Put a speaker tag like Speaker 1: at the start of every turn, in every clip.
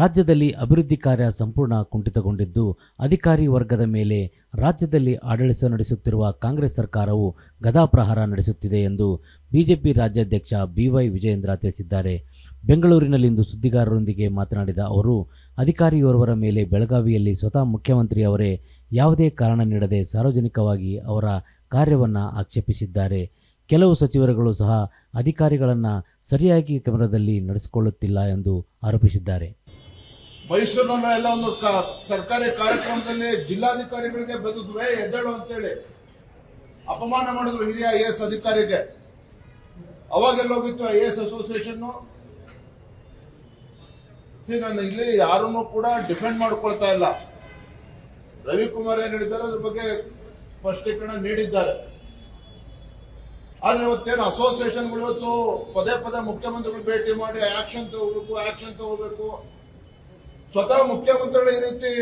Speaker 1: ರಾಜ್ಯದಲ್ಲಿ ಅಭಿವೃದ್ಧಿ ಕಾರ್ಯ ಸಂಪೂರ್ಣ ಕುಂಠಿತಗೊಂಡಿದ್ದು, ಅಧಿಕಾರಿ ವರ್ಗದ ಮೇಲೆ ರಾಜ್ಯದಲ್ಲಿ ಆಡಳಿತ ನಡೆಸುತ್ತಿರುವ ಕಾಂಗ್ರೆಸ್ ಸರ್ಕಾರವು ಗದಾಪ್ರಹಾರ ನಡೆಸುತ್ತಿದೆ ಎಂದು ಬಿಜೆಪಿ ರಾಜ್ಯಾಧ್ಯಕ್ಷ ಬಿವೈ ವಿಜಯೇಂದ್ರ ತಿಳಿಸಿದ್ದಾರೆ. ಬೆಂಗಳೂರಿನಲ್ಲಿಂದು ಸುದ್ದಿಗಾರರೊಂದಿಗೆ ಮಾತನಾಡಿದ ಅವರು, ಅಧಿಕಾರಿಯೋರ್ವರ ಮೇಲೆ ಬೆಳಗಾವಿಯಲ್ಲಿ ಸ್ವತಃ ಮುಖ್ಯಮಂತ್ರಿ ಅವರೇ ಯಾವುದೇ ಕಾರಣ ನೀಡದೆ ಸಾರ್ವಜನಿಕವಾಗಿ ಅವರ ಕಾರ್ಯವನ್ನು ಆಕ್ಷೇಪಿಸಿದ್ದಾರೆ. ಕೆಲವು ಸಚಿವರುಗಳು ಸಹ ಅಧಿಕಾರಿಗಳನ್ನು ಸರಿಯಾಗಿ ಕ್ಯಾಮೆರಾದಲ್ಲಿ ನಡೆಸಿಕೊಳ್ಳುತ್ತಿಲ್ಲ ಎಂದು ಆರೋಪಿಸಿದ್ದಾರೆ.
Speaker 2: ಮೈಸೂರಿನ ಎಲ್ಲ ಒಂದು ಸರ್ಕಾರಿ ಕಾರ್ಯಕ್ರಮದಲ್ಲಿ ಜಿಲ್ಲಾಧಿಕಾರಿಗಳಿಗೆ ಬೆದದ್ವೆ ಎದ್ದೇಳು ಅಂತೇಳಿ ಅಪಮಾನ ಮಾಡಿದ್ರು ಹಿರಿಯ ಐ ಎಸ್ ಅಧಿಕಾರಿಗೆ. ಅವಾಗೆಲ್ಲ ಹೋಗಿತ್ತು ಐ ಎಸ್ ಅಸೋಸಿಯೇಷನ್ ನಾನು ಇಲ್ಲಿ ಯಾರನ್ನು ಕೂಡ ಡಿಫೆಂಡ್ ಮಾಡ್ಕೊಳ್ತಾ ಇಲ್ಲ. ರವಿಕುಮಾರ್ ಏನ್ ಹೇಳಿದ್ದಾರೆ, ಅದ್ರ ಬಗ್ಗೆ ಸ್ಪಷ್ಟೀಕರಣ ನೀಡಿದ್ದಾರೆ. ಆದ್ರೆ ಇವತ್ತೇನು ಅಸೋಸಿಯೇಷನ್ಗಳು ಇವತ್ತು ಪದೇ ಪದೇ ಮುಖ್ಯಮಂತ್ರಿಗಳು ಭೇಟಿ ಮಾಡಿ ಆಕ್ಷನ್ ತಗೋಬೇಕು ಆಕ್ಷನ್ ತಗೋಬೇಕು. ಸ್ವತಃ ಮುಖ್ಯಮಂತ್ರಿಗಳು ಈ ರೀತಿ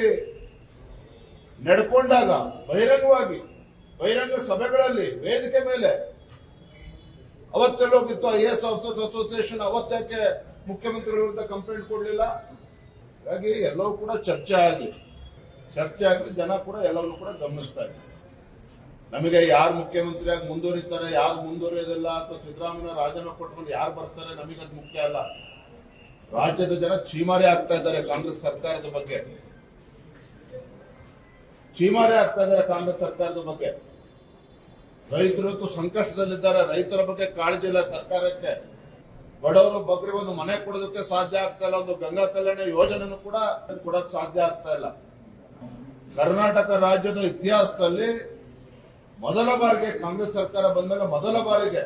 Speaker 2: ನಡ್ಕೊಂಡಾಗ ಬಹಿರಂಗವಾಗಿ, ಬಹಿರಂಗ ಸಭೆಗಳಲ್ಲಿ ವೇದಿಕೆ ಮೇಲೆ ಅವತ್ತೆಲ್ಲೋಗಿತ್ತು ಐ ಎಸ್ ಆಫೀಸರ್ಸ್ ಅಸೋಸಿಯೇಷನ್ ಅವತ್ತಕ್ಕೆ ಮುಖ್ಯಮಂತ್ರಿಗಳ ವಿರುದ್ಧ ಕಂಪ್ಲೇಂಟ್ ಕೊಡಲಿಲ್ಲ? ಹಾಗಾಗಿ ಎಲ್ಲವೂ ಕೂಡ ಚರ್ಚೆ ಆಗಲಿ ಚರ್ಚೆ ಆಗಲಿ ಜನ ಕೂಡ ಎಲ್ಲವನ್ನು ಕೂಡ ಗಮನಿಸ್ತಾ ಇದ್ದಾರೆ. ನಮಗೆ ಯಾರು ಮುಖ್ಯಮಂತ್ರಿಯಾಗಿ ಮುಂದುವರಿತಾರೆ, ಯಾರು ಮುಂದುವರಿಯೋದಿಲ್ಲ, ಅಥವಾ ಸಿದ್ದರಾಮಯ್ಯ ರಾಜೀನಾಮೆ ಕೊಟ್ಕೊಂಡು ಯಾರು ಬರ್ತಾರೆ ನಮಗೆ ಮುಖ್ಯ ಅಲ್ಲ. ರಾಜ್ಯದ ಜನ ಚೀಮಾರಿ ಆಗ್ತಾ ಇದ್ದಾರೆ ಕಾಂಗ್ರೆಸ್ ಸರ್ಕಾರದ ಬಗ್ಗೆ. ಚೀಮಾರಿ ಆಗ್ತಾ ಇದ್ದಾರೆ ಕಾಂಗ್ರೆಸ್ ಸರ್ಕಾರದ ಬಗ್ಗೆ. ರೈತರು ಸಂಕಷ್ಟದಲ್ಲಿದ್ದಾರೆ. ರೈತರ ಬಗ್ಗೆ ಕಾಳಜಿ ಇಲ್ಲ ಸರ್ಕಾರಕ್ಕೆ. ಬಡವರು ಬಗ್ರಿ ಒಂದು ಮನೆ ಕೊಡೋದಕ್ಕೆ ಸಾಧ್ಯ ಆಗ್ತಾ ಇಲ್ಲ. ಒಂದು ಗಂಗಾ ಕಲ್ಯಾಣ ಯೋಜನೆನೂ ಕೂಡ ಕೊಡಕ್ ಸಾಧ್ಯ ಆಗ್ತಾ ಇಲ್ಲ. ಕರ್ನಾಟಕ ರಾಜ್ಯದ ಇತಿಹಾಸದಲ್ಲಿ ಮೊದಲ ಬಾರಿಗೆ ಕಾಂಗ್ರೆಸ್ ಸರ್ಕಾರ ಬಂದಾಗ ಮೊದಲ ಬಾರಿಗೆ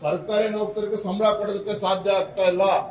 Speaker 2: ಸರ್ಕಾರಿ ನೌಕರಿಗೆ ಸಂಬಳ ಕೊಡೋದಕ್ಕೆ ಸಾಧ್ಯ ಆಗ್ತಾ ಇಲ್ಲ.